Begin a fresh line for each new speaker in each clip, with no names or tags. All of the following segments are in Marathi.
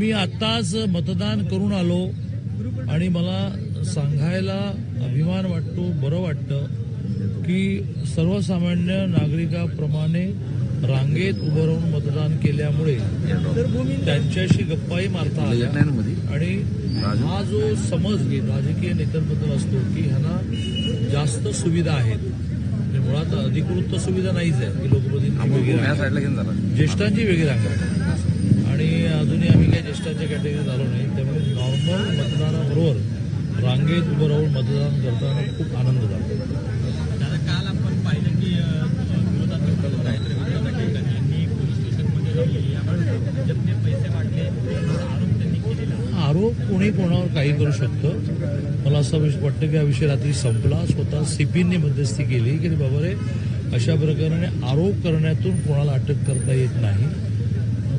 मी आत्ताच मतदान करून आलो आणि मला सांगायला अभिमान वाटतो बरं वाटतं की सर्वसामान्य नागरिकाप्रमाणे रांगेत उभं राहून मतदान केल्यामुळे त्यांच्याशी गप्पाही मारता आल्या. आणि हा जो समज राजकीय नेत्यांबद्दल असतो की ह्यांना जास्त सुविधा आहेत. म्हणजे मुळात अधिकृत सुविधा नाहीच आहे की लोकप्रतिनिधी वेगळी. ज्येष्ठांची वेगळी रांग अजूनही आम्ही काही ज्येष्ठांच्या कॅटेगरीत आलो नाही. त्यामुळे नॉर्मल मतदानाबरोबर रांगेत उभं राहून मतदान करताना खूप आनंद झाला.
दादा काल आपण पाहिलं की आरोप
कोणी कोणावर काही करू शकतं. मला असं वाटतं की हा विषय रात्री संपला. स्वतः सीपींनी मध्यस्थी केली की बाबा रे अशा प्रकारे आरोप करण्यातून कोणाला अटक करता येत नाही.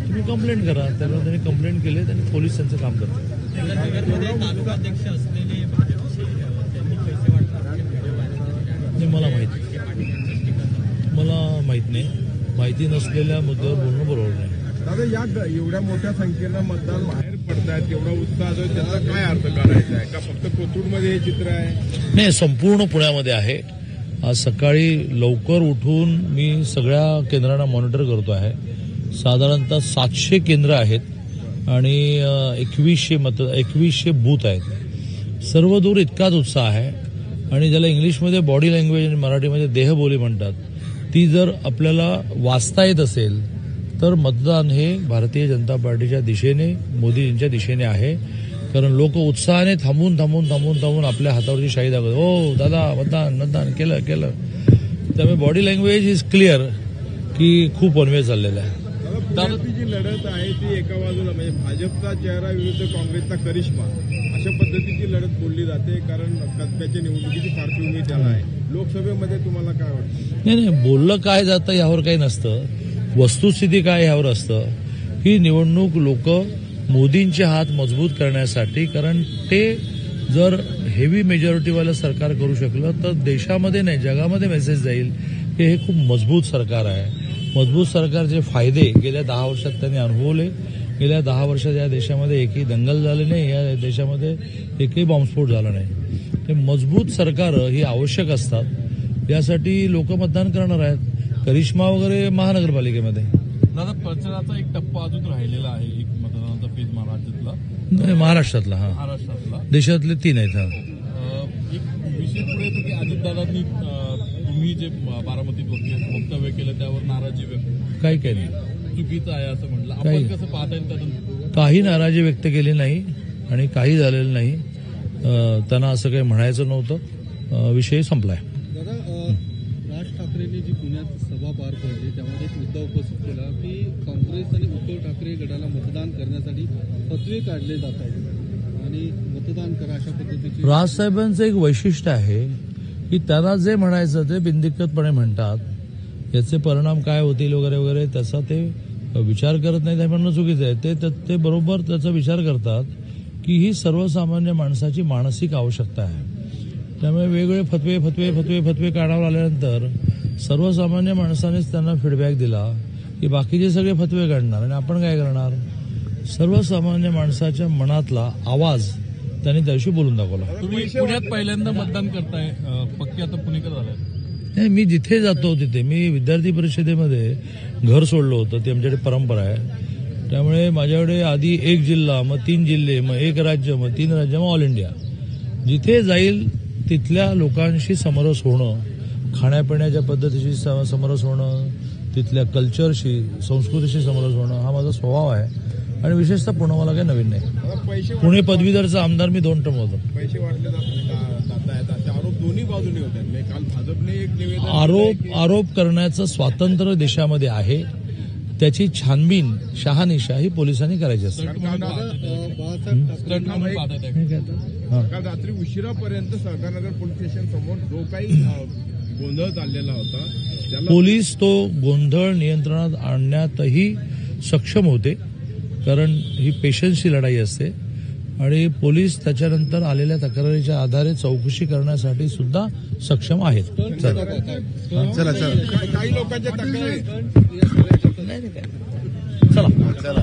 तुम्ही कंप्लेंट करा. त्याला त्यांनी कंप्लेंट केली त्यांनी पोलीस त्यांचं काम करतात. मला माहिती मला माहीत नाही. माहिती नसलेल्या मुद्द्यावर बोलणं बरोबर नाही.
दादा या एवढ्या मोठ्या संख्येनं मतदार बाहेर पडतायत एवढा उत्साह जो आहे, त्याचा काय अर्थ काढायचा आहे? का फक्त कोथरूडमध्ये हे चित्र आहे?
नाही संपूर्ण पुण्यामध्ये आहे. आज सकाळी लवकर उठून मी सगळ्या केंद्रांना मॉनिटर करतो आहे साधारणतः सातशे केंद्र आहेत आणि एकवीसशे मत एकवीसशे बूथ आहेत. सर्व दूर इतकाच उत्साह आहे आणि ज्याला इंग्लिशमध्ये बॉडी लँग्वेज आणि मराठीमध्ये देहबोली म्हणतात ती जर आपल्याला वाचता येत असेल तर मतदान हे भारतीय जनता पार्टीच्या दिशेने मोदीजींच्या दिशेने आहे. कारण लोक उत्साहाने थांबून थांबून थांबून थांबून आपल्या हातावरची शाही दाखवत हो दादा मतदान मतदान केलं केलं. त्यामुळे बॉडी लँग्वेज इज क्लिअर की खूप वनवे चाललेला आहे.
दादा जी लढत आहे ती एका बाजूला म्हणजे भाजपचा चेहरा विरुद्ध काँग्रेसचा करिश्मा अशा पद्धतीची लढत बोलली जाते कारण कसब्याच्या निवडणुकीची पार्श्वभूमी त्याला आहे. लोकसभेमध्ये तुम्हाला काय वाटतं?
नाही नाही बोललं काय जातं यावर काही नसतं. वस्तुस्थिती काय यावर असतं? ही निवडणूक लोक मोदींचे हात मजबूत करण्यासाठी कारण ते जर हेवी मेजॉरिटीवालं सरकार करू शकलं तर देशामध्ये नाही जगामध्ये मेसेज जाईल की हे खूप मजबूत सरकार आहे. मजबूत सरकारचे फायदे गेल्या दहा वर्षात त्यांनी अनुभवले. गेल्या दहा वर्षात या देशामध्ये एकही दंगल झाले नाही या देशामध्ये एकही बॉम्बस्फोट झाला नाही. ते मजबूत सरकार ही आवश्यक असतात. यासाठी लोक मतदान करणार आहेत. करिश्मा वगैरे महानगरपालिकेमध्ये.
दादा प्रचाराचा एक टप्पा अजून राहिलेला आहे एक मतदानाचा फेज महाराष्ट्रातला.
महाराष्ट्रातला हा.
महाराष्ट्रातला.
देशातले तीन आहेत हा.
एक विषय पुढे की अजितदादांनी तुम्ही जे बारामतीत वक्तव्य वक्तव्य केलं त्यावर नाराजी व्यक्त
काही काही नाही.
चुकीचं आहे असं म्हटलं.
काही.
आपण कसं पाहता येईल त्यातून?
काही नाराजी व्यक्त केली नाही आणि काही झालेलं नाही. त्यांना असं काही म्हणायचं नव्हतं. विषय संपलाय.
राज ठाकरेंनी जी पुण्यात सभा पार पडली त्यामध्ये एक मुद्दा उपस्थित केला की काँग्रेस आणि उद्धव ठाकरे गटाला मतदान करण्यासाठी फतवे काढले जात आहेत. आणि मतदान करा अशा पद्धतीची
राजसाहेबांचं एक वैशिष्ट्य आहे की त्यांना जे म्हणायचं ते बिनदिक्कतपणे म्हणतात. याचे परिणाम काय होतील वगैरे वगैरे त्याचा ते विचार करत नाही ते म्हणणं चुकीचं आहे. ते ते- ते बरोबर त्याचा विचार करतात की ही सर्वसामान्य माणसाची मानसिक आवश्यकता आहे. त्यामुळे वेगवेगळे फतवे फतवे फतवे फतवे काढावर आल्यानंतर सर्वसामान्य माणसानेच त्यांना फीडबॅक दिला की बाकीचे सगळे फतवे काढणार. आणि आपण काय करणार? सर्वसामान्य माणसाच्या मनातला आवाज त्यांनी त्या दिवशी बोलून दाखवला.
तुम्ही पुण्यात पहिल्यांदा मतदान करताय पक्के आता पुणेकर झालाय.
नाही मी जिथे जातो तिथे मी विद्यार्थी परिषदेमध्ये घर सोडलं होतं ती आमच्याकडे परंपरा आहे. त्यामुळे माझ्याकडे आधी एक जिल्हा मग तीन जिल्हे मग एक राज्य मग तीन राज्य मग ऑल इंडिया. जिथे जाईल तिथल्या लोकांशी समरस होणं खाण्यापिण्याच्या पद्धतीशी सम- समरस होणं तिथल्या कल्चरशी संस्कृतीशी समरस होणं हा माझा स्वभाव आहे. आणि विशेषतः पुणे मला काही नवीन नाही. पुणे पदवीधरचा आमदार मी दोन टर्म होतो.
पैसे वाटले आरोप दोन्ही बाजूने होत. आहेत म्हणजे काल भाजपने एक निवेदन दिलंय
आरोप आरोप करण्याचं स्वातंत्र्य देशामध्ये आहे. त्याची छानबीन शहानिशा ही पोलिसांनी करायची असते.
काल रात्री उशिरापर्यंत सहकारनगर पोलीस स्टेशन समोर जो काही गोंधळ चाललेला होता त्याला
पोलीस तो गोंधळ नियंत्रणात आणण्यातही सक्षम होते. कारण ही पेशन्सची लढाई असते. आणि पोलीस त्याच्यानंतर आलेल्या तक्रारीच्या आधारे चौकशी करण्यासाठी सुद्धा सक्षम आहेत. चला.
काही. लोकांच्या तक्रारी
चला.